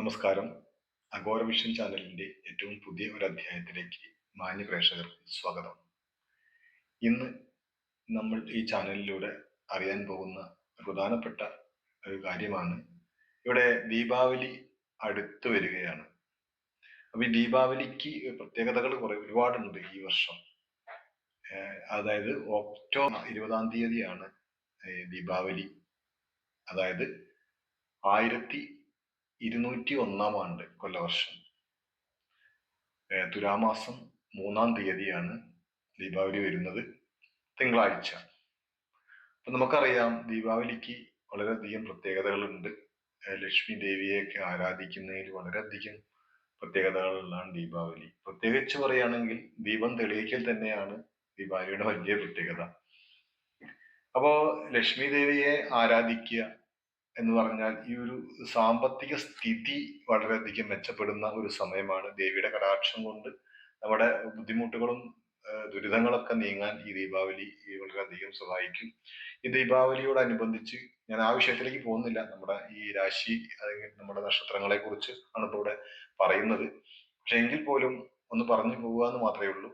നമസ്കാരം. Agora vision ചാനലിന്റെ ഏറ്റവും പുതിയ ഒരു അധ്യായത്തിലേക്ക് മാന്യ പ്രേക്ഷകർക്ക് സ്വാഗതം. ഇന്ന് നമ്മൾ ഈ ചാനലിലൂടെ അറിയാൻ പോകുന്ന പ്രധാനപ്പെട്ട ഒരു കാര്യമാണ്. ഇവിടെ ദീപാവലി അടുത്തു വരികയാണ്. അപ്പൊ ഈ ദീപാവലിക്ക് പ്രത്യേകതകൾ കുറെ ഒരുപാടുണ്ട് ഈ വർഷം. അതായത് ഒക്ടോബർ ഇരുപതാം തീയതിയാണ് ദീപാവലി. അതായത് ആയിരത്തി ഇരുന്നൂറ്റി ഒന്നാം ആണ്ട് കൊല്ലവർഷം. തുലാമാസം മൂന്നാം തീയതിയാണ് ദീപാവലി വരുന്നത് തിങ്കളാഴ്ച. അപ്പൊ നമുക്കറിയാം ദീപാവലിക്ക് വളരെയധികം പ്രത്യേകതകളുണ്ട്. ലക്ഷ്മി ദേവിയെയൊക്കെ ആരാധിക്കുന്നതിൽ വളരെയധികം പ്രത്യേകതകളുള്ളതാണ് ദീപാവലി. പ്രത്യേകിച്ച് പറയുകയാണെങ്കിൽ ദീപം തെളിയിക്കൽ തന്നെയാണ് ദീപാവലിയുടെ വലിയ പ്രത്യേകത. അപ്പോ ലക്ഷ്മി ദേവിയെ ആരാധിക്കുക എന്ന് പറഞ്ഞാൽ ഈ ഒരു സാമ്പത്തിക സ്ഥിതി വളരെയധികം മെച്ചപ്പെടുന്ന ഒരു സമയമാണ്. ദേവിയുടെ കടാക്ഷം കൊണ്ട് നമ്മുടെ ബുദ്ധിമുട്ടുകളും ദുരിതങ്ങളൊക്കെ നീങ്ങാൻ ഈ ദീപാവലി വളരെയധികം സഹായിക്കും. ഈ ദീപാവലിയോടനുബന്ധിച്ച് ഞാൻ ആ വിഷയത്തിലേക്ക് പോകുന്നില്ല. നമ്മുടെ ഈ രാശി അല്ലെങ്കിൽ നമ്മുടെ നക്ഷത്രങ്ങളെ കുറിച്ച് ആണ് ഇപ്പോൾ ഇവിടെ പറയുന്നത്. പക്ഷെ എങ്കിൽ പോലും ഒന്ന് പറഞ്ഞു പോകുക എന്ന് മാത്രമേ ഉള്ളൂ.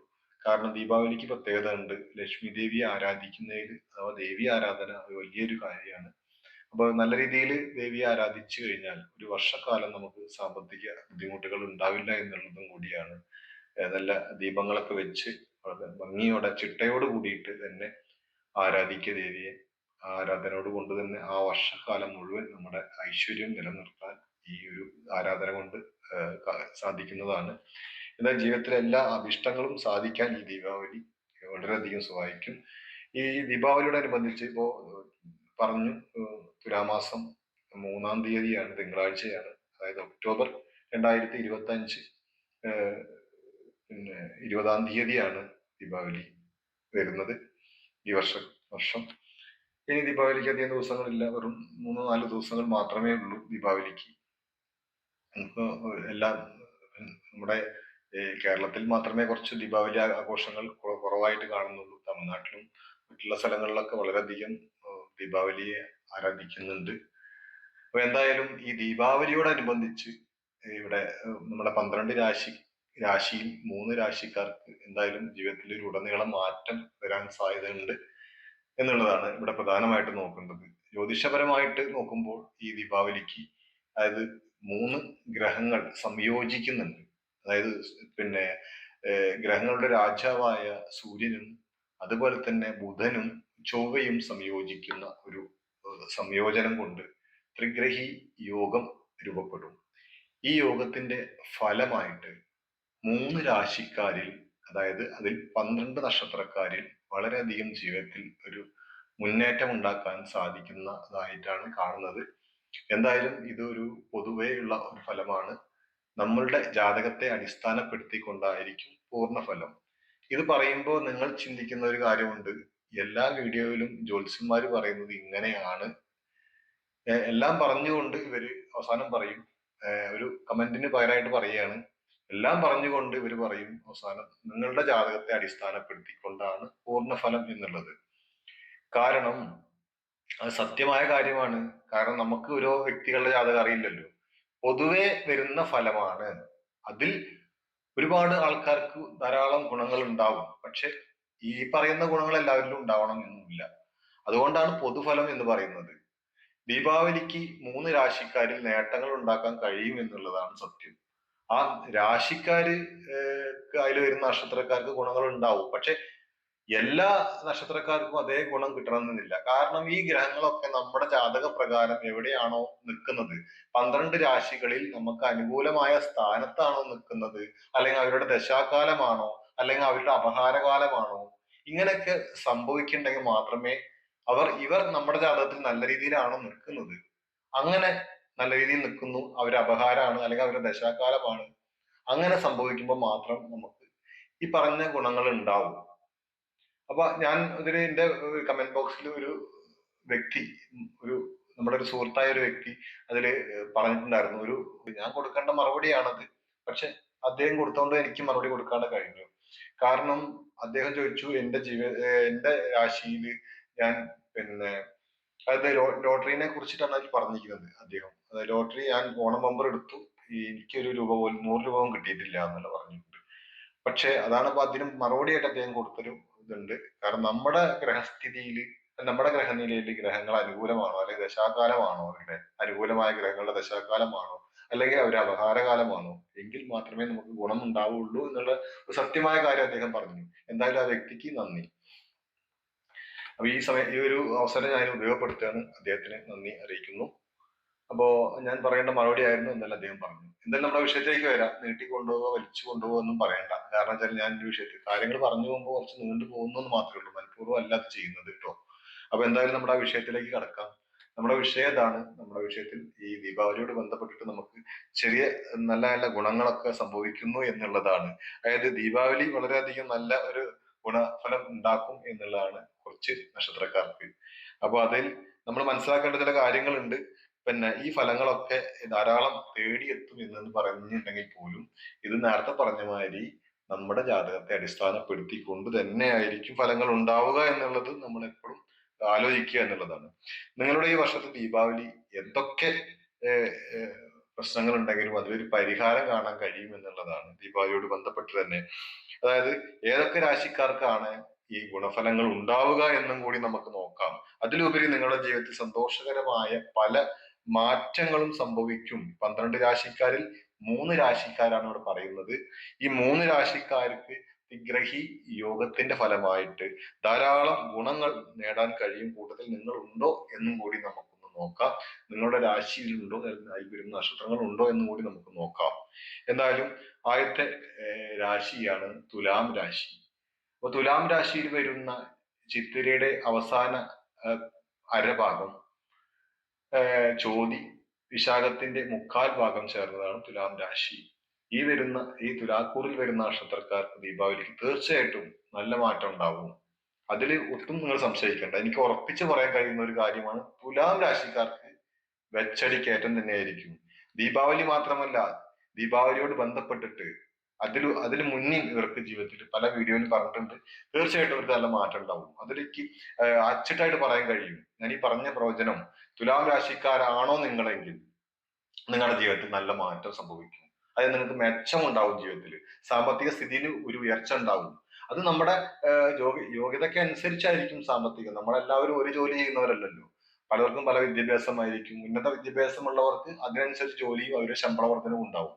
കാരണം ദീപാവലിക്ക് പ്രത്യേകത ഉണ്ട്. ലക്ഷ്മി ദേവിയെ ആരാധിക്കുന്നതിൽ അഥവാ ദേവി ആരാധന വലിയൊരു കാര്യമാണ്. അപ്പൊ നല്ല രീതിയിൽ ദേവിയെ ആരാധിച്ചു കഴിഞ്ഞാൽ ഒരു വർഷക്കാലം നമുക്ക് സാമ്പത്തിക ബുദ്ധിമുട്ടുകൾ ഉണ്ടാവില്ല എന്നുള്ളതും കൂടിയാണ്. നല്ല ദീപങ്ങളൊക്കെ വെച്ച് ഭംഗിയോടെ ചിട്ടയോട് കൂടിയിട്ട് തന്നെ ആരാധിക്കുക ദേവിയെ. ആരാധനയോട് കൊണ്ട് തന്നെ ആ വർഷക്കാലം മുഴുവൻ നമ്മുടെ ഐശ്വര്യം നിലനിർത്താൻ ഈ ഒരു ആരാധന കൊണ്ട് സാധിക്കുന്നതാണ്. എന്നാൽ ജീവിതത്തിലെ എല്ലാ അഭിഷ്ടങ്ങളും സാധിക്കാൻ ഈ ദീപാവലി വളരെയധികം സഹായിക്കും. ഈ ദീപാവലിയോടനുബന്ധിച്ച് ഇപ്പോ പറഞ്ഞു തുലാമാസം മൂന്നാം തീയതിയാണ് തിങ്കളാഴ്ചയാണ് അതായത് ഒക്ടോബർ രണ്ടായിരത്തി ഇരുപത്തി അഞ്ച് പിന്നെ ഇരുപതാം തീയതിയാണ് ദീപാവലി വരുന്നത്. ഈ വർഷം വർഷം. ഇനി ദീപാവലിക്ക് അധികം ദിവസങ്ങളില്ല. വെറും മൂന്നോ നാല് ദിവസങ്ങൾ മാത്രമേ ഉള്ളൂ ദീപാവലിക്ക്. നമുക്ക് എല്ലാം നമ്മുടെ കേരളത്തിൽ മാത്രമേ കുറച്ച് ദീപാവലി ആഘോഷങ്ങൾ കുറവായിട്ട് കാണുന്നുള്ളൂ. തമിഴ്നാട്ടിലും മറ്റുള്ള സ്ഥലങ്ങളിലൊക്കെ വളരെയധികം ദീപാവലിയെ ആരാധിക്കുന്നുണ്ട്. അപ്പൊ എന്തായാലും ഈ ദീപാവലിയോടനുബന്ധിച്ച് ഇവിടെ നമ്മുടെ പന്ത്രണ്ട് രാശി രാശിയിൽ മൂന്ന് രാശിക്കാർക്ക് എന്തായാലും ജീവിതത്തിൽ ഒരു ഉടനീളം മാറ്റം വരാൻ സാധ്യതയുണ്ട് എന്നുള്ളതാണ് ഇവിടെ പ്രധാനമായിട്ട് നോക്കേണ്ടത്. ജ്യോതിഷപരമായിട്ട് നോക്കുമ്പോൾ ഈ ദീപാവലിക്ക് അതായത് മൂന്ന് ഗ്രഹങ്ങൾ സംയോജിക്കുന്നുണ്ട്. അതായത് പിന്നെ ഗ്രഹങ്ങളുടെ രാജാവായ സൂര്യനും അതുപോലെ തന്നെ ബുധനും ചൊവ്വയും സംയോജിക്കുന്ന ഒരു സംയോജനം കൊണ്ട് ത്രിഗ്രഹി യോഗം രൂപപ്പെടും. ഈ യോഗത്തിന്റെ ഫലമായിട്ട് മൂന്ന് രാശിക്കാരിൽ അതായത് അതിൽ പന്ത്രണ്ട് നക്ഷത്രക്കാരിൽ വളരെയധികം ജീവിതത്തിൽ ഒരു മുന്നേറ്റം ഉണ്ടാക്കാൻ സാധിക്കുന്നതായിട്ടാണ് കാണുന്നത്. എന്തായാലും ഇതൊരു പൊതുവെയുള്ള ഒരു ഫലമാണ്. നമ്മളുടെ ജാതകത്തെ അടിസ്ഥാനപ്പെടുത്തിക്കൊണ്ടായിരിക്കും പൂർണഫലം. ഇത് പറയുമ്പോൾ നിങ്ങൾ ചിന്തിക്കുന്ന ഒരു കാര്യമുണ്ട്. എല്ലാ വീഡിയോയിലും ജ്യോത്സ്യന്മാർ പറയുന്നത് ഇങ്ങനെയാണ്. എല്ലാം പറഞ്ഞുകൊണ്ട് ഇവർ അവസാനം പറയും. ഒരു കമന്റിന് പകരമായിട്ട് പറയുകയാണ്. എല്ലാം പറഞ്ഞുകൊണ്ട് ഇവർ പറയും അവസാനം നിങ്ങളുടെ ജാതകത്തെ അടിസ്ഥാനപ്പെടുത്തിക്കൊണ്ടാണ് പൂർണഫലം എന്നുള്ളത്. കാരണം അത് സത്യമായ കാര്യമാണ്. കാരണം നമുക്ക് ഓരോ വ്യക്തികളുടെ ജാതകം അറിയില്ലല്ലോ. പൊതുവെ വരുന്ന ഫലമാണ്. അതിൽ ഒരുപാട് ആൾക്കാർക്ക് ധാരാളം ഗുണങ്ങൾ ഉണ്ടാവും പക്ഷെ ഈ പറയുന്ന ഗുണങ്ങൾ എല്ലാവരിലും ഉണ്ടാവണം എന്നില്ല അതുകൊണ്ടാണ് പൊതുഫലം എന്ന് പറയുന്നത്. ദീപാവലിക്ക് മൂന്ന് രാശിക്കാരിൽ നേട്ടങ്ങൾ ഉണ്ടാക്കാൻ കഴിയും എന്നുള്ളതാണ് സത്യം. ആ രാശിക്കാര് അതിൽ വരുന്ന നക്ഷത്രക്കാർക്ക് ഗുണങ്ങൾ ഉണ്ടാവും. പക്ഷെ എല്ലാ നക്ഷത്രക്കാർക്കും അതേ ഗുണം കിട്ടണമെന്നില്ല. കാരണം ഈ ഗ്രഹങ്ങളൊക്കെ നമ്മുടെ ജാതക പ്രകാരം എവിടെയാണോ നിൽക്കുന്നത്. പന്ത്രണ്ട് രാശികളിൽ നമുക്ക് അനുകൂലമായ സ്ഥാനത്താണോ നിൽക്കുന്നത്? അല്ലെങ്കിൽ അവരുടെ ദശാകാലമാണോ? അല്ലെങ്കിൽ അവരുടെ അപഹാരകാലമാണോ? ഇങ്ങനെയൊക്കെ സംഭവിക്കുന്നുണ്ടെങ്കിൽ മാത്രമേ അവർ ഇവർ നമ്മുടെ ജാതകത്തിൽ നല്ല രീതിയിലാണോ നിൽക്കുന്നത്. അങ്ങനെ നല്ല രീതിയിൽ നിൽക്കുന്നു. അവർ അപഹാരമാണ് അല്ലെങ്കിൽ അവരുടെ ദശാകാലമാണ്. അങ്ങനെ സംഭവിക്കുമ്പോൾ മാത്രം നമുക്ക് ഈ പറഞ്ഞ ഗുണങ്ങൾ ഉണ്ടാവും. അപ്പൊ ഞാൻ ഇതിൽ എന്റെ കമന്റ് ബോക്സിൽ ഒരു വ്യക്തി ഒരു നമ്മുടെ ഒരു സുഹൃത്തായ ഒരു വ്യക്തി അതിൽ പറഞ്ഞിട്ടുണ്ടായിരുന്നു. ഒരു ഞാൻ കൊടുക്കേണ്ട മറുപടിയാണത്. പക്ഷെ അദ്ദേഹം കൊടുത്തോണ്ട് എനിക്ക് മറുപടി കൊടുക്കാതെ കഴിഞ്ഞു. കാരണം അദ്ദേഹം ചോദിച്ചു എന്റെ ജീവ എന്റെ രാശിയിൽ ഞാൻ പിന്നെ അതായത് ലോട്ടറിനെ കുറിച്ചിട്ടാണ് അതിൽ പറഞ്ഞിരിക്കുന്നത് അദ്ദേഹം. ലോട്ടറി ഞാൻ ഓണം നമ്പർ എടുത്തു എനിക്കൊരു രൂപ പോലും നൂറ് രൂപ പോലും കിട്ടിയിട്ടില്ല എന്നുള്ള പറഞ്ഞിട്ടുണ്ട്. പക്ഷെ അതാണ് അപ്പൊ അതിന് മറുപടിയായിട്ട് അദ്ദേഹം കൊടുത്തൊരു ഇതുണ്ട്. കാരണം നമ്മുടെ ഗ്രഹസ്ഥിതിയിൽ നമ്മുടെ ഗ്രഹനിലയിൽ ഗ്രഹങ്ങൾ അനുകൂലമാണോ? അല്ലെങ്കിൽ ദശാകാലമാണോ? അവരുടെ അനുകൂലമായ ഗ്രഹങ്ങളുടെ ദശാകാലമാണോ? അല്ലെങ്കിൽ അവരുടെ വന്നു. എങ്കിൽ മാത്രമേ നമുക്ക് ഗുണം ഉണ്ടാവുള്ളൂ എന്നുള്ള ഒരു സത്യമായ കാര്യം അദ്ദേഹം പറഞ്ഞു. എന്തായാലും ആ വ്യക്തിക്ക് നന്ദി. അപ്പൊ ഈ സമയം ഈ ഒരു അവസരം ഞാൻ ഉപയോഗപ്പെടുത്തുകയാണ്. അദ്ദേഹത്തിന് നന്ദി അറിയിക്കുന്നു. അപ്പോ ഞാൻ പറയേണ്ട മറുപടി ആയിരുന്നു എന്തായാലും അദ്ദേഹം പറഞ്ഞു. എന്തായാലും നമ്മുടെ വിഷയത്തിലേക്ക് വരാം. നീട്ടി കൊണ്ടുപോകുക വലിച്ചു കൊണ്ടുപോകുക ഒന്നും പറയണ്ട. കാരണം വെച്ചാൽ ഞാൻ ഈ വിഷയത്തിൽ കാര്യങ്ങൾ പറഞ്ഞു പോകുമ്പോൾ കുറച്ച് നീണ്ടു പോകുന്നു മാത്രമേ ഉള്ളൂ. മനഃപൂർവം അല്ല അത് ചെയ്യുന്നത് കേട്ടോ. അപ്പൊ എന്തായാലും നമ്മുടെ ആ വിഷയത്തിലേക്ക് കടക്കാം. നമ്മുടെ വിഷയം ഇതാണ്. നമ്മുടെ വിഷയത്തിൽ ഈ ദീപാവലിയോട് ബന്ധപ്പെട്ടിട്ട് നമുക്ക് ചെറിയ നല്ല നല്ല ഗുണങ്ങളൊക്കെ സംഭവിക്കുന്നു എന്നുള്ളതാണ്. അതായത് ദീപാവലി വളരെയധികം നല്ല ഒരു ഗുണഫലം ഉണ്ടാക്കും എന്നുള്ളതാണ് കുറച്ച് നക്ഷത്രക്കാർക്ക്. അപ്പൊ അതിൽ നമ്മൾ മനസ്സിലാക്കേണ്ട ചില കാര്യങ്ങളുണ്ട്. പിന്നെ ഈ ഫലങ്ങളൊക്കെ ധാരാളം തേടിയെത്തും എന്ന് പറഞ്ഞിട്ടുണ്ടെങ്കിൽ പോലും ഇത് നേരത്തെ പറഞ്ഞ മാതിരി നമ്മുടെ ജാതകത്തെ അടിസ്ഥാനപ്പെടുത്തിക്കൊണ്ട് തന്നെയായിരിക്കും ഫലങ്ങൾ ഉണ്ടാവുക എന്നുള്ളത് നമ്മൾ എപ്പോഴും ആലോചിക്കുക എന്നുള്ളതാണ്. നിങ്ങളുടെ ഈ വർഷത്തെ ദീപാവലി എന്തൊക്കെ പ്രശ്നങ്ങൾ ഉണ്ടെങ്കിലും അതിലൊരു പരിഹാരം കാണാൻ കഴിയും എന്നുള്ളതാണ് ദീപാവലിയോട് ബന്ധപ്പെട്ട് തന്നെ. അതായത് ഏതൊക്കെ രാശിക്കാർക്കാണ് ഈ ഗുണഫലങ്ങൾ ഉണ്ടാവുക എന്നും കൂടി നമുക്ക് നോക്കാം. അതിലുപരി നിങ്ങളുടെ ജീവിതത്തിൽ സന്തോഷകരമായ പല മാറ്റങ്ങളും സംഭവിക്കും. പന്ത്രണ്ട് രാശിക്കാരിൽ മൂന്ന് രാശിക്കാരാണ് ഇവിടെ പറയുന്നത്. ഈ മൂന്ന് രാശിക്കാർക്ക് വിഗ്രഹി യോഗത്തിന്റെ ഫലമായിട്ട് ധാരാളം ഗുണങ്ങൾ നേടാൻ കഴിയും കൂട്ടത്തിൽ നിങ്ങൾ ഉണ്ടോ എന്നും കൂടി നമുക്കൊന്ന് നോക്കാം. നിങ്ങളുടെ രാശിയിലുണ്ടോ ആയി വരുന്ന നക്ഷത്രങ്ങൾ ഉണ്ടോ എന്നും കൂടി നമുക്ക് നോക്കാം. എന്തായാലും ആദ്യത്തെ രാശിയാണ് തുലാം രാശി. അപ്പൊ തുലാം രാശിയിൽ വരുന്ന ചിത്തിരയുടെ അവസാന അരഭാഗം ചോതി വിശാഖത്തിന്റെ മുക്കാൽ ഭാഗം ചേർന്നതാണ് തുലാം രാശി. ഈ വരുന്ന ഈ തുലാക്കൂറിൽ വരുന്ന നക്ഷത്രക്കാർക്ക് ദീപാവലിക്ക് തീർച്ചയായിട്ടും നല്ല മാറ്റം ഉണ്ടാവും. അതിൽ ഒട്ടും നിങ്ങൾ സംശയിക്കേണ്ട. എനിക്ക് ഉറപ്പിച്ച് പറയാൻ കഴിയുന്ന ഒരു കാര്യമാണ് തുലാം രാശിക്കാർക്ക് വെച്ചടിക്കയറ്റം തന്നെയായിരിക്കും. ദീപാവലി മാത്രമല്ല ദീപാവലിയോട് ബന്ധപ്പെട്ടിട്ട് അതിൽ അതിന് മുന്നിൽ ഇവർക്ക് ജീവിതത്തിൽ പല വീഡിയോയിലും പറഞ്ഞിട്ടുണ്ട്. തീർച്ചയായിട്ടും ഇവർക്ക് നല്ല മാറ്റം ഉണ്ടാവും. അതിലേക്ക് അച്ചിട്ടായിട്ട് പറയാൻ കഴിയും. ഞാൻ ഈ പറഞ്ഞ പ്രവചനം തുലാം രാശിക്കാരാണോ നിങ്ങളെങ്കിൽ നിങ്ങളുടെ ജീവിതത്തിൽ നല്ല മാറ്റം സംഭവിക്കും. അതായത് നിങ്ങൾക്ക് മെച്ചം ഉണ്ടാവും ജീവിതത്തിൽ സാമ്പത്തിക സ്ഥിതിയിൽ ഒരു ഉയർച്ച ഉണ്ടാവും. അത് നമ്മുടെ യോഗ്യതയ്ക്ക് അനുസരിച്ചായിരിക്കും സാമ്പത്തികം. നമ്മളെല്ലാവരും ഒരു ജോലി ചെയ്യുന്നവരല്ലല്ലോ. പലർക്കും പല വിദ്യാഭ്യാസമായിരിക്കും. ഉന്നത വിദ്യാഭ്യാസമുള്ളവർക്ക് അതിനനുസരിച്ച് ജോലിയും അവരുടെ ശമ്പള വർധനവും ഉണ്ടാവും.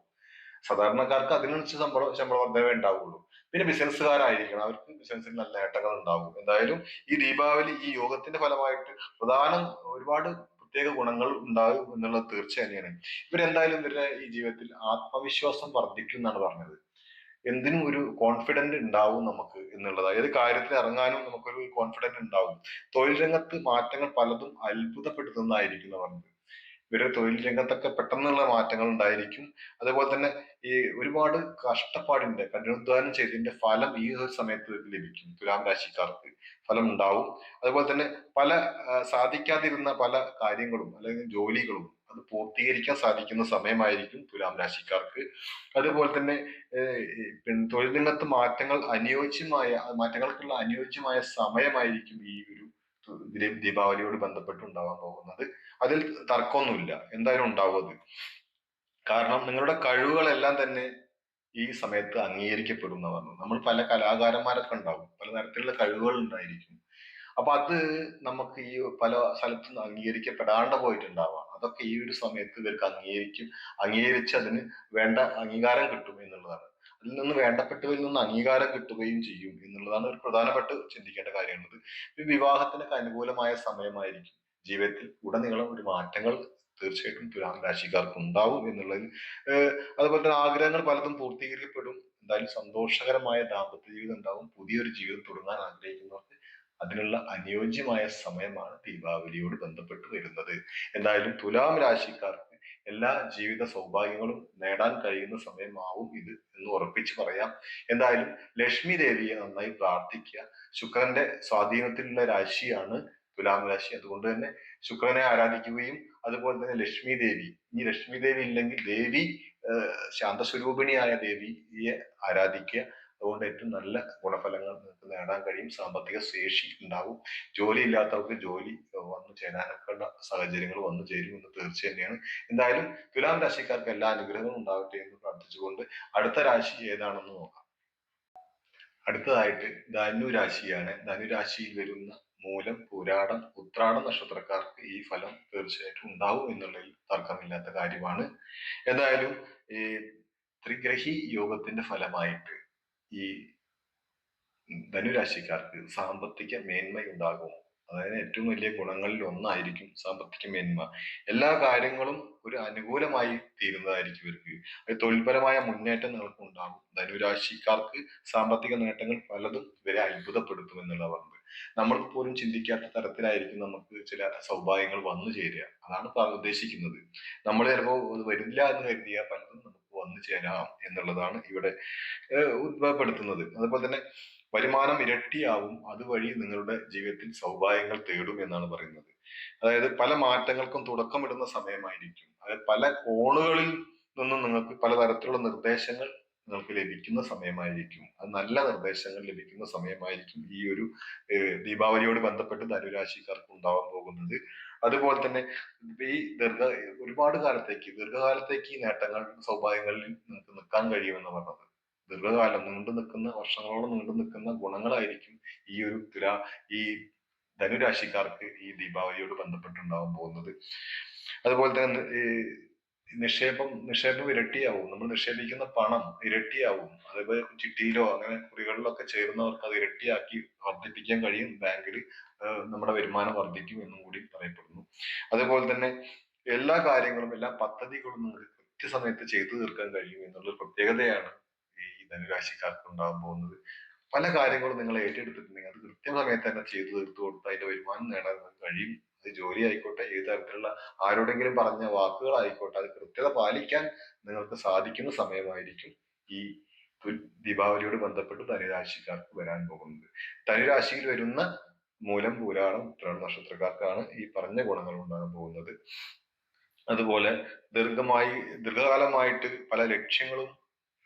സാധാരണക്കാർക്ക് അതിനനുസരിച്ച് ശമ്പള ശമ്പള വർധനവേ ഉണ്ടാവുള്ളൂ. പിന്നെ ബിസിനസ്സുകാരായിരിക്കണം. അവർക്ക് ബിസിനസ്സിൽ നല്ല നേട്ടങ്ങൾ ഉണ്ടാവും എന്തായാലും ഈ ദീപാവലി ഈ യോഗത്തിന്റെ ഫലമായിട്ട് പ്രധാനം ഒരുപാട് പ്രത്യേക ഗുണങ്ങൾ ഉണ്ടാകും എന്നുള്ളത് തീർച്ച തന്നെയാണ്. ഇവരെന്തായാലും ഇവരുടെ ഈ ജീവിതത്തിൽ ആത്മവിശ്വാസം വർദ്ധിക്കും എന്നാണ് പറഞ്ഞത്. എന്തിനും ഒരു കോൺഫിഡന്റ് ഉണ്ടാവും നമുക്ക് എന്നുള്ളത്. ഏത് കാര്യത്തിൽ ഇറങ്ങാനും നമുക്കൊരു കോൺഫിഡന്റ് ഉണ്ടാവും. തൊഴിൽ രംഗത്ത് മാറ്റങ്ങൾ പലതും അത്ഭുതപ്പെടുത്തുന്നതായിരിക്കും പറഞ്ഞത്. ഇവരുടെ തൊഴിൽ രംഗത്തൊക്കെ പെട്ടെന്നുള്ള മാറ്റങ്ങൾ ഉണ്ടായിരിക്കും. അതുപോലെ തന്നെ ഈ ഒരുപാട് കഷ്ടപ്പാടിന്റെ കഠിനാധ്വാനം ചെയ്തതിന്റെ ഫലം ഈ ഒരു സമയത്ത് ലഭിക്കും. തുലാം രാശിക്കാർക്ക് ഫലം ഉണ്ടാവും. അതുപോലെ തന്നെ പല സാധിക്കാതിരുന്ന പല കാര്യങ്ങളും അല്ലെങ്കിൽ ജോലികളും അത് പൂർത്തീകരിക്കാൻ സാധിക്കുന്ന സമയമായിരിക്കും തുലാം രാശിക്കാർക്ക്. അതുപോലെ തന്നെ തൊഴിൽ രംഗത്ത് മാറ്റങ്ങൾ അനുയോജ്യമായ മാറ്റങ്ങൾക്കുള്ള അനുയോജ്യമായ സമയമായിരിക്കും ഈ ഒരു ദീപാവലിയോട് ബന്ധപ്പെട്ടുണ്ടാവാൻ പോകുന്നത്. അതിൽ തർക്കമൊന്നുമില്ല. എന്തായാലും ഉണ്ടാവും അത്. കാരണം നിങ്ങളുടെ കഴിവുകളെല്ലാം തന്നെ ഈ സമയത്ത് അംഗീകരിക്കപ്പെടും എന്ന് പറഞ്ഞു നമ്മൾ പല കലാകാരന്മാരൊക്കെ ഉണ്ടാവും. പല തരത്തിലുള്ള കഴിവുകൾ ഉണ്ടായിരിക്കും. അപ്പൊ അത് നമുക്ക് ഈ പല സ്ഥലത്തും അംഗീകരിക്കപ്പെടാണ്ട് പോയിട്ടുണ്ടാവാം. അതൊക്കെ ഈ ഒരു സമയത്ത് ഇവർക്ക് അംഗീകരിക്കും അംഗീകരിച്ച് അതിന് വേണ്ട അംഗീകാരം കിട്ടും എന്നുള്ളതാണ്. അതിൽ നിന്ന് വേണ്ടപ്പെട്ടവരിൽ നിന്ന് അംഗീകാരം കിട്ടുകയും ചെയ്യും എന്നുള്ളതാണ് ഒരു പ്രധാനപ്പെട്ട ചിന്തിക്കേണ്ട കാര്യമുള്ളത്. വിവാഹത്തിനൊക്കെ അനുകൂലമായ സമയമായിരിക്കും. ജീവിതത്തിൽ ഉടനീളം ഒരു മാറ്റങ്ങൾ തീർച്ചയായിട്ടും തുലാം രാശിക്കാർക്ക് ഉണ്ടാവും എന്നുള്ളതിൽ അതുപോലെ തന്നെ ആഗ്രഹങ്ങൾ പലതും പൂർത്തീകരിക്കപ്പെടും. എന്തായാലും സന്തോഷകരമായ ദാമ്പത്യ ജീവിതം ഉണ്ടാവും. പുതിയൊരു ജീവിതം തുടങ്ങാൻ ആഗ്രഹിക്കുന്നവർക്ക് അതിനുള്ള അനുയോജ്യമായ സമയമാണ് ദീപാവലിയോട് ബന്ധപ്പെട്ട് വരുന്നത്. എന്തായാലും തുലാം രാശിക്കാർക്ക് എല്ലാ ജീവിത സൗഭാഗ്യങ്ങളും നേടാൻ കഴിയുന്ന സമയമാവും ഇത് എന്ന് ഉറപ്പിച്ച് പറയാം. എന്തായാലും ലക്ഷ്മി ദേവിയെ നന്നായി പ്രാർത്ഥിക്കുക. ശുക്രന്റെ സ്വാധീനത്തിലുള്ള രാശിയാണ് തുലാം രാശി. അതുകൊണ്ട് തന്നെ ശുക്രനെ ആരാധിക്കുകയും അതുപോലെ തന്നെ ലക്ഷ്മി ദേവി. ഈ ലക്ഷ്മി ദേവി ഇല്ലെങ്കിൽ ദേവി ശാന്തസ്വരൂപിണിയായ ദേവിയെ ആരാധിക്കുക. അതുകൊണ്ട് ഏറ്റവും നല്ല ഗുണഫലങ്ങൾ നിങ്ങൾക്ക് നേടാൻ കഴിയും. സാമ്പത്തിക ശേഷി ഉണ്ടാകും ജോലി ഇല്ലാത്തവർക്ക് ജോലി വന്നു ചേരാനൊക്കെയുള്ള സാഹചര്യങ്ങൾ വന്നു ചേരും എന്ന് തീർച്ച തന്നെയാണ്. എന്തായാലും തുലാം രാശിക്കാർക്ക് എല്ലാ അനുഗ്രഹങ്ങളും ഉണ്ടാവട്ടെ എന്ന് പ്രാർത്ഥിച്ചുകൊണ്ട് അടുത്ത രാശി ഏതാണെന്ന് നോക്കാം. അടുത്തതായിട്ട് ധനു രാശിയാണ്. ധനു രാശിയിൽ വരുന്ന മൂലം പുരാടം ഉത്രാടം നക്ഷത്രക്കാർക്ക് ഈ ഫലം തീർച്ചയായിട്ടും ഉണ്ടാവും എന്നുള്ളതിൽ തർക്കമില്ലാത്ത കാര്യമാണ്. എന്തായാലും ഈ ത്രിഗ്രഹി യോഗത്തിന്റെ ഫലമായിട്ട് ഈ ധനുരാശിക്കാർക്ക് സാമ്പത്തിക മേന്മയുണ്ടാകും അതായത് ഏറ്റവും വലിയ ഗുണങ്ങളിൽ ഒന്നായിരിക്കും സാമ്പത്തിക മേന്മ. എല്ലാ കാര്യങ്ങളും ഒരു അനുകൂലമായി തീരുന്നതായിരിക്കും ഇവർക്ക്. അത് തൊഴിൽപരമായ മുന്നേറ്റം നിങ്ങൾക്ക് ഉണ്ടാകും ധനുരാശിക്കാർക്ക് സാമ്പത്തിക നേട്ടങ്ങൾ പലതും ഇവരെ അത്ഭുതപ്പെടുത്തും എന്നുള്ള പറഞ്ഞത് നമ്മൾ പോലും ചിന്തിക്കാത്ത തരത്തിലായിരിക്കും നമുക്ക് ചില സൗഭാഗ്യങ്ങൾ വന്നു ചേരുക. അതാണ് ഉദ്ദേശിക്കുന്നത്. നമ്മൾ ചിലപ്പോൾ വരില്ല എന്ന് കരുതിയ പലതും വന്നു ചേരാം എന്നുള്ളതാണ് ഇവിടെ ഉത്ഭവപ്പെടുത്തുന്നത് അതുപോലെ തന്നെ വരുമാനം ഇരട്ടിയാവും അതുവഴി നിങ്ങളുടെ ജീവിതത്തിൽ സൗഭാഗ്യങ്ങൾ തേടും എന്നാണ് പറയുന്നത്. അതായത് പല മാറ്റങ്ങൾക്കും തുടക്കമിടുന്ന സമയമായിരിക്കും. അതായത് പല കോണുകളിൽ നിന്നും നിങ്ങൾക്ക് പലതരത്തിലുള്ള നിർദ്ദേശങ്ങൾ നിങ്ങൾക്ക് ലഭിക്കുന്ന സമയമായിരിക്കും. അത് നല്ല നിർദ്ദേശങ്ങൾ ലഭിക്കുന്ന സമയമായിരിക്കും ഈ ഒരു ദീപാവലിയോട് ബന്ധപ്പെട്ട് ധനുരാശിക്കാർക്ക് ഉണ്ടാവാൻ പോകുന്നത്. അതുപോലെ തന്നെ ഈ ദീർഘ ഒരുപാട് കാലത്തേക്ക് ദീർഘകാലത്തേക്ക് ഈ നേട്ടങ്ങൾ സൗഭാഗ്യങ്ങളിൽ നിങ്ങൾക്ക് നിൽക്കാൻ കഴിയുമെന്ന് പറഞ്ഞത്. ദീർഘകാലം നീണ്ടു നിൽക്കുന്ന വർഷങ്ങളോളം നീണ്ടു നിൽക്കുന്ന ഗുണങ്ങളായിരിക്കും ഈ ഒരു തുല ഈ ധനുരാശിക്കാർക്ക് ഈ ദീപാവലിയോട് ബന്ധപ്പെട്ടുണ്ടാവാൻ പോകുന്നത്. അതുപോലെ തന്നെ നിക്ഷേപം നിക്ഷേപം ഇരട്ടിയാവും. നമ്മൾ നിക്ഷേപിക്കുന്ന പണം ഇരട്ടിയാവും. അതേപോലെ ചിട്ടിയിലോ അങ്ങനെ കുറികളിലൊക്കെ ചേരുന്നവർക്ക് അത് ഇരട്ടിയാക്കി വർദ്ധിപ്പിക്കാൻ കഴിയും. ബാങ്കിൽ നമ്മുടെ വരുമാനം വർദ്ധിക്കും എന്നും കൂടി പറയപ്പെടുന്നു. അതുപോലെ തന്നെ എല്ലാ കാര്യങ്ങളും എല്ലാ പദ്ധതികളും നമുക്ക് കൃത്യസമയത്ത് ചെയ്തു തീർക്കാൻ കഴിയും എന്നുള്ള പ്രത്യേകതയാണ് ഈ ധനുരാശിക്കാർക്ക് ഉണ്ടാകാൻ പോകുന്നത്. പല കാര്യങ്ങളും നിങ്ങൾ ഏറ്റെടുത്തിട്ടുണ്ടെങ്കിൽ അത് കൃത്യസമയത്ത് തന്നെ ചെയ്തു തീർത്തു കൊടുത്ത് അതിന്റെ വരുമാനം നേടാൻ കഴിയും. അത് ജോലി ആയിക്കോട്ടെ ഏത് തരത്തിലുള്ള ആരോടെങ്കിലും പറഞ്ഞ വാക്കുകൾ വാക്കുകളായിക്കോട്ടെ അത് കൃത്യത പാലിക്കാൻ നിങ്ങൾക്ക് സാധിക്കുന്ന സമയമായിരിക്കും ഈ ദീപാവലിയോട് ബന്ധപ്പെട്ട് ധനുരാശിക്കാർക്ക് വരാൻ പോകുന്നത്. ധനുരാശിയിൽ വരുന്ന മൂലം പൂരാടം ഉത്രാട നക്ഷത്രക്കാർക്കാണ് ഈ പറഞ്ഞ ഗുണങ്ങൾ ഉണ്ടാകാൻ പോകുന്നത്. അതുപോലെ ദീർഘമായി ദീർഘകാലമായിട്ട് പല ലക്ഷ്യങ്ങളും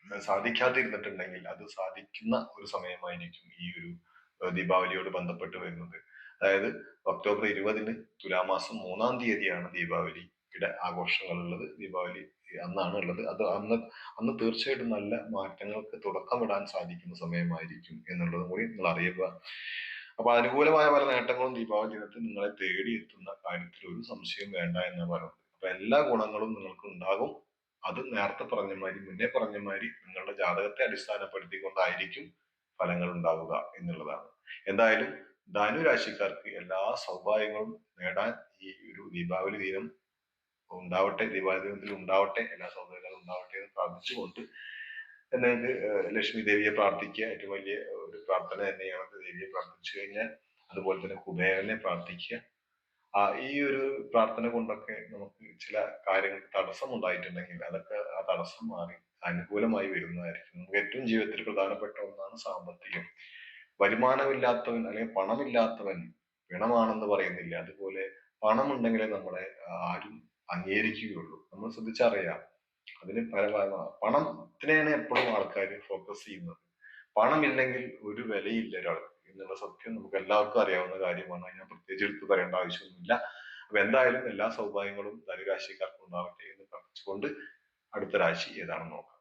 സാധിക്കാതിരുന്നിട്ടുണ്ടെങ്കിൽ അത് സാധിക്കുന്ന ഒരു സമയമായിരിക്കും ഈ ഒരു ദീപാവലിയോട് ബന്ധപ്പെട്ട് വരുന്നത്. അതായത് ഒക്ടോബർ ഇരുപതിന് തുലാമാസം മൂന്നാം തീയതിയാണ് ദീപാവലിയുടെ ആഘോഷങ്ങളുള്ളത്. ദീപാവലി അന്നാണ് ഉള്ളത്. അത് അന്ന് അന്ന് തീർച്ചയായിട്ടും നല്ല മാറ്റങ്ങൾക്ക് തുടക്കമിടാൻ സാധിക്കുന്ന സമയമായിരിക്കും എന്നുള്ളത് കൂടി നിങ്ങൾ അറിയുക അപ്പൊ അനുകൂലമായ പല നേട്ടങ്ങളും ദീപാവലി ദിനത്തിൽ നിങ്ങളെ തേടി എത്തുന്ന കാര്യത്തിൽ ഒരു സംശയം വേണ്ട എന്ന് പറയുന്നത്. അപ്പൊ എല്ലാ ഗുണങ്ങളും നിങ്ങൾക്ക് ഉണ്ടാകും. അത് നേരത്തെ പറഞ്ഞ മാതിരി മുന്നേ പറഞ്ഞ മാതിരി നിങ്ങളുടെ ജാതകത്തെ അടിസ്ഥാനപ്പെടുത്തിക്കൊണ്ടായിരിക്കും ഫലങ്ങൾ ഉണ്ടാവുക എന്നുള്ളതാണ്. എന്തായാലും ധനു രാശിക്കാർക്ക് എല്ലാ സൗഭാഗ്യങ്ങളും നേടാൻ ഈ ഒരു ദീപാവലി ദിനം ഉണ്ടാവട്ടെ ദീപാവലി ദിനത്തിൽ ഉണ്ടാവട്ടെ എല്ലാ സൗഭാഗ്യങ്ങളും ഉണ്ടാവട്ടെ എന്ന് പ്രാർത്ഥിച്ചുകൊണ്ട് ഏഹ് ലക്ഷ്മി ദേവിയെ പ്രാർത്ഥിക്കുക. ഏറ്റവും വലിയ ഒരു പ്രാർത്ഥന തന്നെയാണ് ദേവിയെ പ്രാർത്ഥിച്ചു കഴിഞ്ഞാൽ അതുപോലെ തന്നെ കുബേരനെ പ്രാർത്ഥിക്കുക. ആ ഈ ഒരു പ്രാർത്ഥന കൊണ്ടൊക്കെ നമുക്ക് ചില കാര്യങ്ങൾക്ക് തടസ്സം ഉണ്ടായിട്ടുണ്ടെങ്കിൽ അതൊക്കെ ആ തടസ്സം മാറി അനുകൂലമായി വരുന്നതായിരിക്കും. നമുക്ക് ഏറ്റവും ജീവിതത്തിൽ പ്രധാനപ്പെട്ട ഒന്നാണ് സാമ്പത്തികം. വരുമാനമില്ലാത്തവൻ അല്ലെങ്കിൽ പണമില്ലാത്തവൻ പിണമാണെന്ന് പറയുന്നില്ല. അതുപോലെ പണമുണ്ടെങ്കിലേ നമ്മളെ ആരും അംഗീകരിക്കുകയുള്ളൂ. നമ്മൾ ശ്രദ്ധിച്ചറിയാം. അതിന് പല ഭാഗമാണ് പണത്തിനെയാണ് എപ്പോഴും ആൾക്കാർ ഫോക്കസ് ചെയ്യുന്നത്. പണം ഇല്ലെങ്കിൽ ഒരു വിലയില്ല ഒരാൾക്ക്. എന്നുള്ള സത്യം നമുക്ക് എല്ലാവർക്കും അറിയാവുന്ന കാര്യമാണ്. ഞാൻ പ്രത്യേകിച്ച് എടുത്ത് പറയേണ്ട ആവശ്യമൊന്നുമില്ല. അപ്പൊ എന്തായാലും എല്ലാ സൗഭാഗ്യങ്ങളും ധനുരാശിക്കാർക്കും ഉണ്ടാവട്ടെ എന്ന് പ്രാർത്ഥിച്ചുകൊണ്ട് അടുത്ത രാശി ഏതാണെന്ന് നോക്കാം.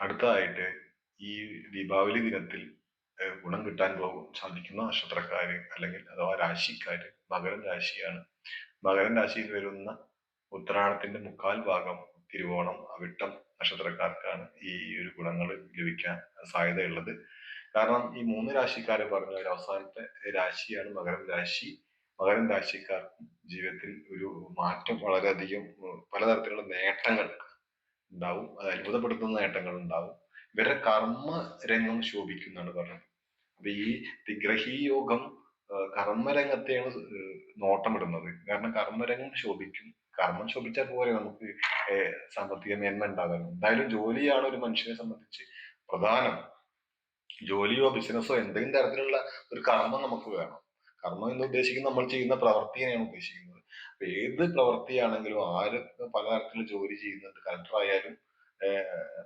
അടുത്തതായിട്ട് ഈ ദീപാവലി ദിനത്തിൽ ഗുണം കിട്ടാൻ പോകും സാധിക്കുന്ന നക്ഷത്രക്കാര് അല്ലെങ്കിൽ അഥവാ രാശിക്കാര്. മകരം രാശിയാണ്. മകരം രാശിയിൽ വരുന്ന ഉത്തരാണത്തിന്റെ മുക്കാൽ ഭാഗം തിരുവോണം അവിട്ടം നക്ഷത്രക്കാർക്കാണ് ഈ ഒരു ഗുണങ്ങൾ ലഭിക്കാൻ സാധ്യതയുള്ളത്. കാരണം ഈ മൂന്ന് രാശിക്കാരെ പറഞ്ഞ ഒരു അവസാനത്തെ രാശിയാണ് മകരം രാശി. മകരം രാശിക്കാർക്കും ജീവിതത്തിൽ ഒരു മാറ്റം വളരെയധികം പല പലതരത്തിലുള്ള നേട്ടങ്ങൾ ഉണ്ടാവും. അത് അത്ഭുതപ്പെടുത്തുന്ന നേട്ടങ്ങൾ ഉണ്ടാവും. ഇവരുടെ കർമ്മ രംഗം ശോഭിക്കുന്നതാണ് പറഞ്ഞത്. അപ്പൊ ഈ തിഗ്രഹി യോഗം കർമ്മരംഗത്തെയാണ് നോട്ടം നോട്ടമിടുന്നത്. കാരണം കർമ്മരംഗം ശോഭിക്കും കർമ്മം ശോഭിച്ചാൽ പോരെ നമുക്ക് സാമ്പത്തിക മേന്മ ഉണ്ടാകാൻ. എന്തായാലും ജോലിയാണ് ഒരു മനുഷ്യനെ സംബന്ധിച്ച് പ്രധാനം. ജോലിയോ ബിസിനസ്സോ എന്തെങ്കിലും തരത്തിലുള്ള ഒരു കർമ്മം നമുക്ക് വേണം. കർമ്മം എന്ന് ഉദ്ദേശിക്കുന്നത് നമ്മൾ ചെയ്യുന്ന പ്രവൃത്തിയെയാണ് ഉദ്ദേശിക്കുന്നത്. അപ്പൊ ഏത് പ്രവൃത്തിയാണെങ്കിലും ആര് പലതരത്തിലുള്ള ജോലി ചെയ്യുന്നുണ്ട് കലക്ടർ ആയാലും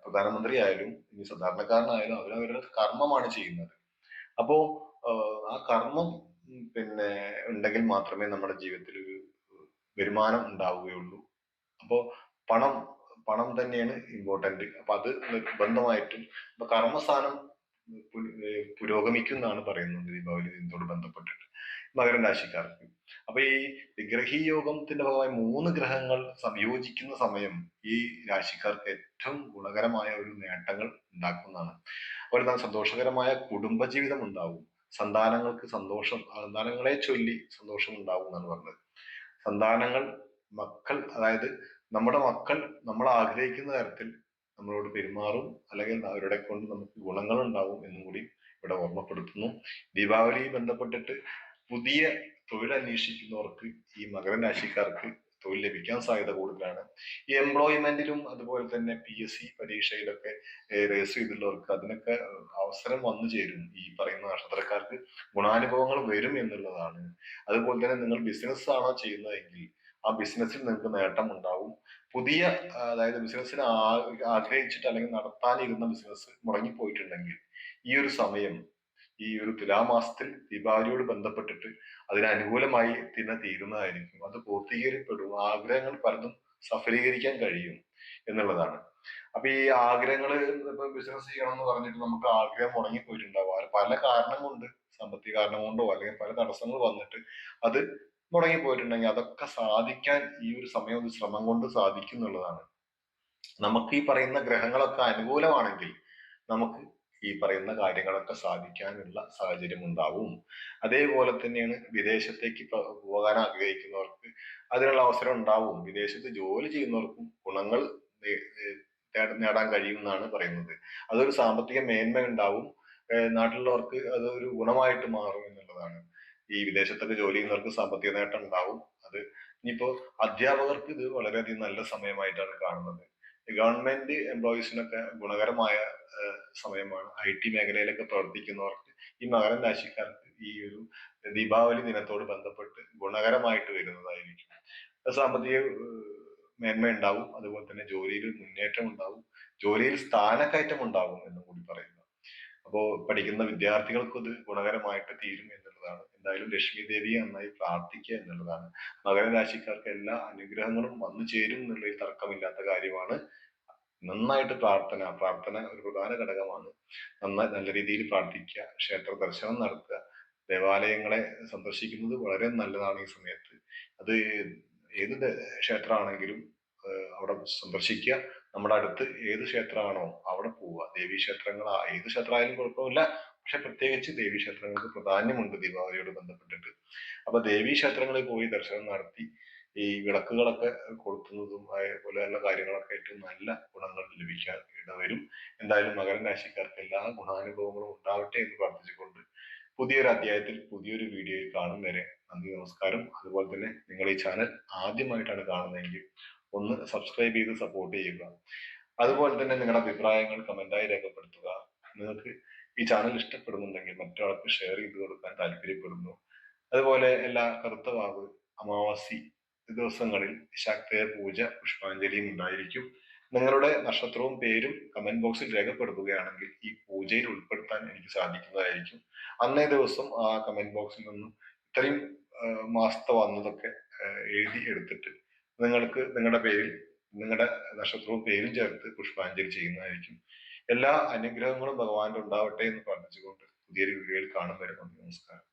പ്രധാനമന്ത്രി ആയാലും ഇനി സാധാരണക്കാരനായാലും അവരവരുടെ കർമ്മമാണ് ചെയ്യുന്നത്. അപ്പോ ആ കർമ്മം പിന്നെ ഉണ്ടെങ്കിൽ മാത്രമേ നമ്മുടെ ജീവിതത്തിൽ ഒരു വരുമാനം ഉണ്ടാവുകയുള്ളൂ. അപ്പോൾ പണം പണം തന്നെയാണ് ഇമ്പോർട്ടന്റ് അപ്പൊ അത് നിർബന്ധമായിട്ടും ഇപ്പൊ കർമ്മസ്ഥാനം പുരോഗമിക്കുന്നതാണ് പറയുന്നത് ദീപാവലി ഇതിനോട് ബന്ധപ്പെട്ടിട്ട്. മകര രാശിക്കാർക്ക് അപ്പൊ ഈ ഗ്രഹീ യോഗത്തിന്റെ ഭാഗമായി മൂന്ന് ഗ്രഹങ്ങൾ സംയോജിക്കുന്ന സമയം ഈ രാശിക്കാർക്ക് ഏറ്റവും ഗുണകരമായ ഒരു നേട്ടങ്ങൾ ഉണ്ടാക്കുന്നതാണ്. അതുപോലെ തന്നെ സന്തോഷകരമായ കുടുംബജീവിതം ഉണ്ടാവും. സന്താനങ്ങൾക്ക് സന്തോഷം സന്താനങ്ങളെ ചൊല്ലി സന്തോഷം ഉണ്ടാവും എന്നാണ് പറഞ്ഞത്. സന്താനങ്ങൾ മക്കൾ അതായത് നമ്മുടെ മക്കൾ നമ്മൾ ആഗ്രഹിക്കുന്ന തരത്തിൽ നമ്മളോട് പെരുമാറും അല്ലെങ്കിൽ അവരുടെ കൊണ്ട് നമുക്ക് ഗുണങ്ങൾ ഉണ്ടാവും എന്നും കൂടി ഇവിടെ ഓർമ്മപ്പെടുത്തുന്നു. ദീപാവലി ബന്ധപ്പെട്ടിട്ട് പുതിയ തൊഴിൽ അന്വേഷിക്കുന്നവർക്ക് ഈ മകരൻ രാശിക്കാർക്ക് തൊഴിൽ ലഭിക്കാൻ സാധ്യത കൂടുതലാണ്. ഈ എംപ്ലോയ്മെന്റിലും അതുപോലെ തന്നെ പി എസ് സി പരീക്ഷയിലൊക്കെ രജിസ്റ്റർ ചെയ്തിട്ടുള്ളവർക്ക് അതിനൊക്കെ അവസരം വന്നു ചേരും. ഈ പറയുന്ന നക്ഷത്രക്കാർക്ക് ഗുണാനുഭവങ്ങൾ വരും എന്നുള്ളതാണ്. അതുപോലെ തന്നെ നിങ്ങൾ ബിസിനസ് ആണോ ചെയ്യുന്നതെങ്കിൽ ആ ബിസിനസ്സിൽ നിങ്ങൾക്ക് നേട്ടം ഉണ്ടാവും. പുതിയ അതായത് ബിസിനസ്സിന് ആഗ്രഹിച്ചിട്ട് അല്ലെങ്കിൽ നടത്താനിരുന്ന ബിസിനസ് മുടങ്ങിപ്പോയിട്ടുണ്ടെങ്കിൽ ഈ ഒരു സമയം ഈ ഒരു തുലാമാസത്തിൽ ദീപാവലിയോട് ബന്ധപ്പെട്ടിട്ട് അതിനനുകൂലമായി തന്നെ തീരുന്നതായിരിക്കും. അത് പൂർത്തീകരിക്കപ്പെടും. ആഗ്രഹങ്ങൾ പലതും സഫലീകരിക്കാൻ കഴിയും എന്നുള്ളതാണ്. അപ്പൊ ഈ ആഗ്രഹങ്ങൾ ഇപ്പൊ ബിസിനസ് ചെയ്യണം എന്ന് പറഞ്ഞിട്ട് നമുക്ക് ആഗ്രഹം മുടങ്ങിപ്പോയിട്ടുണ്ടാവും. പല കാരണം കൊണ്ട് സാമ്പത്തിക കാരണം കൊണ്ടോ അല്ലെങ്കിൽ പല തടസ്സങ്ങൾ വന്നിട്ട് അത് മുടങ്ങിപ്പോയിട്ടുണ്ടെങ്കിൽ അതൊക്കെ സാധിക്കാൻ ഈ ഒരു സമയം ഒരു ശ്രമം കൊണ്ട് സാധിക്കും എന്നുള്ളതാണ്. നമുക്ക് ഈ പറയുന്ന ഗ്രഹങ്ങളൊക്കെ അനുകൂലമാണെങ്കിൽ നമുക്ക് ഈ പറയുന്ന കാര്യങ്ങളൊക്കെ സാധിക്കാനുള്ള സാഹചര്യം ഉണ്ടാവും അതേപോലെ തന്നെയാണ് വിദേശത്തേക്ക് പോകാൻ ആഗ്രഹിക്കുന്നവർക്ക് അതിനുള്ള അവസരം ഉണ്ടാവും. വിദേശത്ത് ജോലി ചെയ്യുന്നവർക്കും ഗുണങ്ങൾ നേടാൻ കഴിയും എന്നാണ് പറയുന്നത്. അതൊരു സാമ്പത്തിക മേന്മ ഉണ്ടാവും. നാട്ടിലുള്ളവർക്ക് അതൊരു ഗുണമായിട്ട് മാറും എന്നുള്ളതാണ്. ഈ വിദേശത്തൊക്കെ ജോലി ചെയ്യുന്നവർക്ക് സാമ്പത്തിക നേട്ടം ഉണ്ടാവും. അത് ഇനിയിപ്പോ അധ്യാപകർക്ക് ഇത് വളരെയധികം നല്ല സമയമായിട്ടാണ് കാണുന്നത്. ഗവൺമെന്റ് എംപ്ലോയീസിനൊക്കെ ഗുണകരമായ സമയമാണ്. ഐ ടി മേഖലയിലൊക്കെ പ്രവർത്തിക്കുന്നവർക്ക് ഈ മകരം രാശിക്കാർക്ക് ഈ ഒരു ദീപാവലി ദിനത്തോട് ബന്ധപ്പെട്ട് ഗുണകരമായിട്ട് വരുന്നതായിരിക്കും. സാമ്പത്തിക മേന്മ ഉണ്ടാവും അതുപോലെ തന്നെ ജോലിയിൽ മുന്നേറ്റം ഉണ്ടാവും. ജോലിയിൽ സ്ഥാനക്കയറ്റം ഉണ്ടാകും എന്നും കൂടി പറയുന്നു. അപ്പോൾ പഠിക്കുന്ന വിദ്യാർത്ഥികൾക്കും ഇത് ഗുണകരമായിട്ട് തീരും എന്നുള്ളതാണ്. എന്തായാലും ലക്ഷ്മി ദേവിയെ നന്നായി പ്രാർത്ഥിക്കുക എന്നുള്ളതാണ്. മകരരാശിക്കാർക്ക് എല്ലാ അനുഗ്രഹങ്ങളും വന്നു ചേരും എന്നുള്ള തർക്കമില്ലാത്ത കാര്യമാണ്. നന്നായിട്ട് പ്രാർത്ഥന പ്രാർത്ഥന ഒരു പ്രധാന ഘടകമാണ്. നന്നായി നല്ല രീതിയിൽ പ്രാർത്ഥിക്കുക ക്ഷേത്ര ദർശനം നടത്തുക ദേവാലയങ്ങളെ സന്ദർശിക്കുന്നത് വളരെ നല്ലതാണ് ഈ സമയത്ത്. അത് ഏത് ക്ഷേത്രമാണെങ്കിലും അവിടെ സന്ദർശിക്കുക. നമ്മുടെ അടുത്ത് ഏത് ക്ഷേത്രമാണോ അവിടെ പോവുക. ദേവീ ക്ഷേത്രങ്ങളാ ഏത് ക്ഷേത്രമായാലും കുഴപ്പമില്ല. പക്ഷെ പ്രത്യേകിച്ച് ദേവീ ക്ഷേത്രങ്ങൾക്ക് പ്രാധാന്യമുണ്ട്. ദീപാവലിയോട് ബന്ധപ്പെട്ടിട്ട്. അപ്പൊ ദേവീ ക്ഷേത്രങ്ങളിൽ പോയി ദർശനം നടത്തി ഈ വിളക്കുകളൊക്കെ കൊളുത്തുന്നതും അതേപോലെ തന്നെ കാര്യങ്ങളൊക്കെ ഏറ്റവും നല്ല ഗുണങ്ങൾ ലഭിക്കാൻ ഇടവരും. എന്തായാലും മകര രാശിക്കാർക്ക് എല്ലാ ഗുണാനുഭവങ്ങളും ഉണ്ടാവട്ടെ എന്ന് പ്രാർത്ഥിച്ചുകൊണ്ട് പുതിയൊരു അധ്യായത്തിൽ പുതിയൊരു വീഡിയോയിൽ കാണും വരെ നന്ദി നമസ്കാരം. അതുപോലെ തന്നെ നിങ്ങൾ ഈ ചാനൽ ആദ്യമായിട്ടാണ് കാണുന്നതെങ്കിൽ ഒന്ന് സബ്സ്ക്രൈബ് ചെയ്ത് സപ്പോർട്ട് ചെയ്യുക. അതുപോലെ തന്നെ നിങ്ങളുടെ അഭിപ്രായങ്ങൾ കമന്റായി രേഖപ്പെടുത്തുക. നിങ്ങൾക്ക് ഈ ചാനൽ ഇഷ്ടപ്പെടുന്നുണ്ടെങ്കിൽ മറ്റൊരാൾക്ക് ഷെയർ ചെയ്ത് കൊടുക്കാൻ താല്പര്യപ്പെടുന്നു. അതുപോലെ എല്ലാ കറുത്തവാവ് അമാവാസി ദിവസങ്ങളിൽ ശക്തയ പൂജ പുഷ്പാഞ്ജലിയും ഉണ്ടായിരിക്കും. നിങ്ങളുടെ നക്ഷത്രവും പേരും കമന്റ് ബോക്സിൽ രേഖപ്പെടുത്തുകയാണെങ്കിൽ ഈ പൂജയിൽ ഉൾപ്പെടുത്താൻ എനിക്ക് സാധിക്കുന്നതായിരിക്കും. അന്നേ ദിവസം ആ കമന്റ് ബോക്സിൽ നിന്നും ഇത്രയും മാസത്തെ വന്നതൊക്കെ എഴുതി എടുത്തിട്ട് നിങ്ങൾക്ക് നിങ്ങളുടെ പേരിൽ നിങ്ങളുടെ നക്ഷത്രവും പേരും ചേർത്ത് പുഷ്പാഞ്ജലി ചെയ്യുന്നതായിരിക്കും. എല്ലാ അനുഗ്രഹങ്ങളും ഭഗവാന്റെ ഉണ്ടാവട്ടെ എന്ന് പ്രാർത്ഥിച്ചുകൊണ്ട് പുതിയൊരു വീഡിയോയിൽ കാണും വരെ നമസ്കാരം.